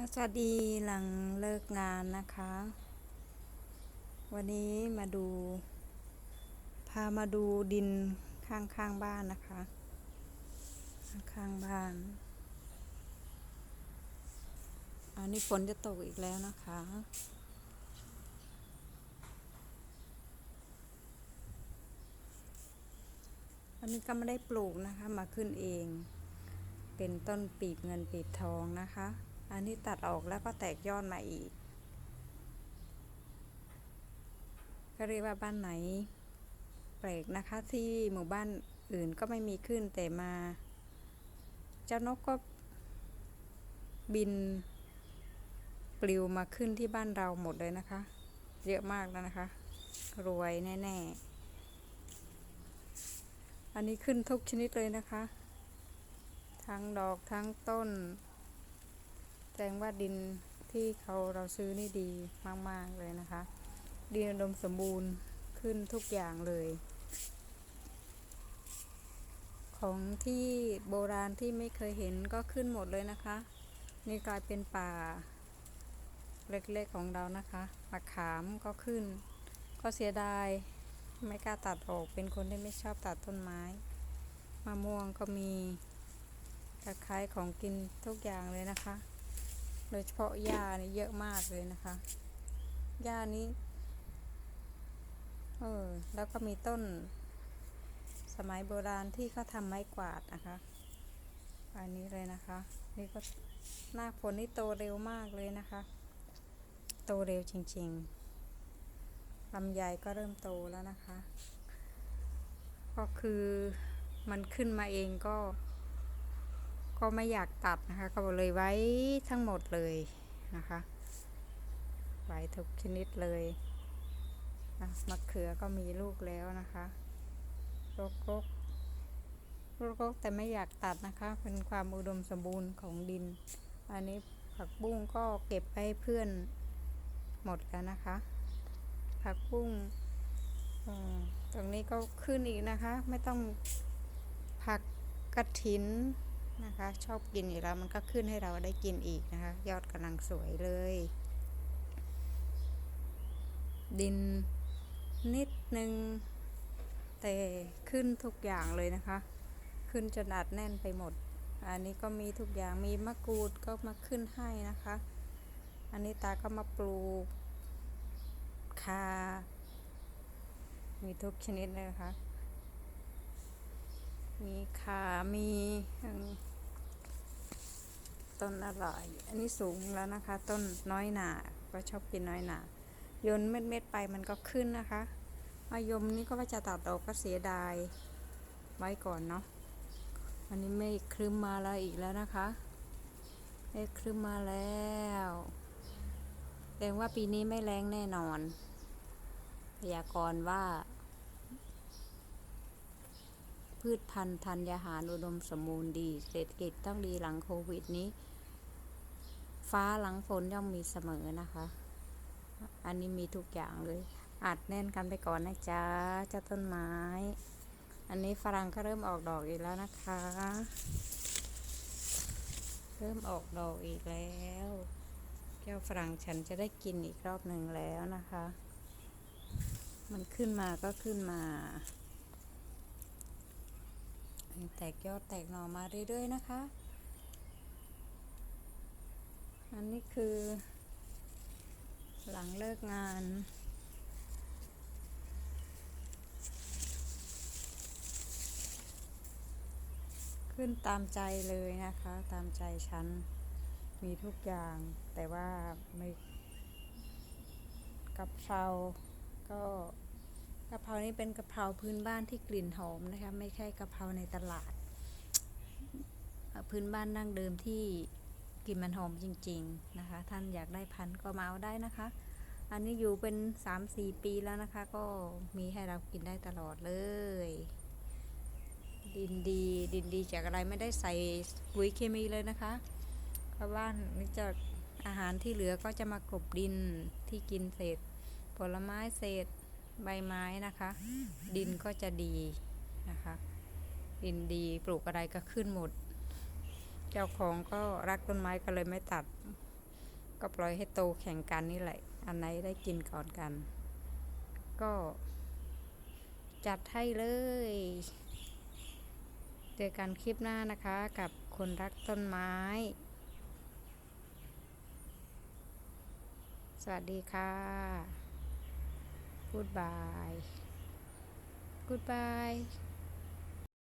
ค่ะสวัสดีหลังเลิกงานนะคะ วันนี้มาดู พามาดูดินข้างข้างบ้านนะคะข้างบ้านอันนี้ฝนจะตกอีกแล้วนะคะ อันนี้ก็ไม่ได้ปลูกนะคะมาขึ้นเอง เป็นต้นปีบเงินปีบทองนะคะ อันนี้ตัดออกแล้วก็แตกยอดมาอีกก็เรียกว่าบ้านไหนแปลกนะคะที่หมู่บ้านอื่นก็ไม่มีขึ้นแต่มา เจ้านกก็บินปลิวมาขึ้นที่บ้านเราหมดเลยนะคะ เยอะมากแล้วนะคะ รวยแน่ ๆ อันนี้ขึ้นทุกชนิดเลยนะคะ ทั้งดอกทั้งต้น ดงว่าดินที่เขาเราซื้อนี่ดีมาก ๆ เลยนะคะ ดินอุดมสมบูรณ์ขึ้นทุกอย่างเลย ของที่โบราณที่ไม่เคยเห็นก็ขึ้นหมดเลยนะคะ นี่กลายเป็นป่า เล็กๆของเรานะคะมะขามก็ขึ้น ก็เสียดายไม่กล้าตัดออกเป็นคนที่ไม่ชอบตัดต้นไม้มะม่วงก็มีตะไคร้ของกินทุกอย่างเลยนะคะ โดยเฉพาะหญ้านี่เยอะมากเลยนะคะหญ้านี้เออแล้วก็มีต้น สมัยโบราณที่เขาทำไม้กวาดนะคะ อันนี้เลยนะคะ นี่ก็หน้าฝนนี่โตเร็วมากเลยนะคะ โตเร็วจริงๆลำไยก็เริ่มโตแล้วนะคะ ก็คือมันขึ้นมาเองก็ ก็ไม่อยากตัดนะคะ ก็เลยไว้ทั้งหมดเลยนะคะ ไว้ทุกชนิดเลยะมะเขือก็มีลูกแล้วนะคะรกรกรกรกแต่ไม่อยากตัดนะคะ เป็นความอุดมสมบูรณ์ของดิน อันนี้ผักบุ้งก็เก็บไปให้เพื่อนหมดแล้วนะคะ ผักบุ้งตรงนี้ก็ขึ้นอีกนะคะ ไม่ต้องผักกระถิน นะคะ ชอบกินอยู่แล้วมันก็ขึ้นให้เราได้กินอีกนะคะ ยอดกำลังสวยเลย ดินนิดนึง แต่ขึ้นทุกอย่างเลยนะคะ ขึ้นจนอัดแน่นไปหมด อันนี้ก็มีทุกอย่างมีมะกรูดก็มาขึ้นให้นะคะ อันนี้ตาก็มาปลูกคามีทุกชนิดเลยนะคะ มีขา มีอ ต้นอะไรอันนี้สูงแล้วนะคะ ต้นน้อยหนาก็ชอบกินน้อยหนาโยนเม็ดๆไปมันก็ขึ้นนะคะมายมนี่ก็ว่าจะตัดออกก็เสียดายไว้ก่อนเนาะอันนี้เมฆครึ้มมาแล้วอีกแล้วนะคะเมฆครึ้มมาแล้วแสดงว่าปีนี้ไม่แรงแน่นอน พยากรณ์ว่า พืชพันธุ์ธัญญาหารอุดมสมบูรณ์ดี เศรษฐกิจต้องดีหลังโควิดนี้ ฟ้าหลังฝนย่อมมีเสมอนะคะ อันนี้มีทุกอย่างเลยอัดแน่นกันไปก่อนนะจ๊ะเจ้าต้นไม้ อันนี้ฝรั่งก็เริ่มออกดอกอีกแล้วนะคะ เริ่มออกดอกอีกแล้ว แก้วฝรั่งฉันจะได้กินอีกรอบหนึ่งแล้วนะคะ มันขึ้นมาก็ขึ้นมาแตกยอดแตกหน่อมาเรื่อยๆนะคะ อันนี้คือ หลังเลิกงาน ขึ้นตามใจเลยนะคะ ตามใจฉัน มีทุกอย่าง แต่ว่าไม่กะเพราก็กะเพรานี่เป็นกะเพราพื้นบ้านที่กลิ่นหอมนะคะ ไม่ใช่กะเพราในตลาด พื้นบ้านดั้งเดิมที่ กลิ่นมันหอมจริง ๆ นะคะ ท่านอยากได้พันก็มาเอาได้นะคะ อันนี้อยู่เป็น 3-4 ปีแล้วนะคะ ก็มีให้เรากินได้ตลอดเลย ดินดี ดินดีจากอะไรไม่ได้ใส่ปุ๋ยเคมีเลยนะคะเพราะว่านี่จะอาหารที่เหลือก็จะมากลบดินที่กินเศษ ผลไม้เศษใบไม้นะคะ ดินก็จะดีนะคะ ดินดีปลูกอะไรก็ขึ้นหมด เจ้าของก็รักต้นไม้ก็เลยไม่ตัด ก็ปล่อยให้โตแข่งกันนี่แหละ อันไหนได้กินก่อนกัน ก็ จัดให้เลยเจอกันคลิปหน้านะคะกับคนรักต้นไม้ สวัสดีค่ะ Goodbye Goodbye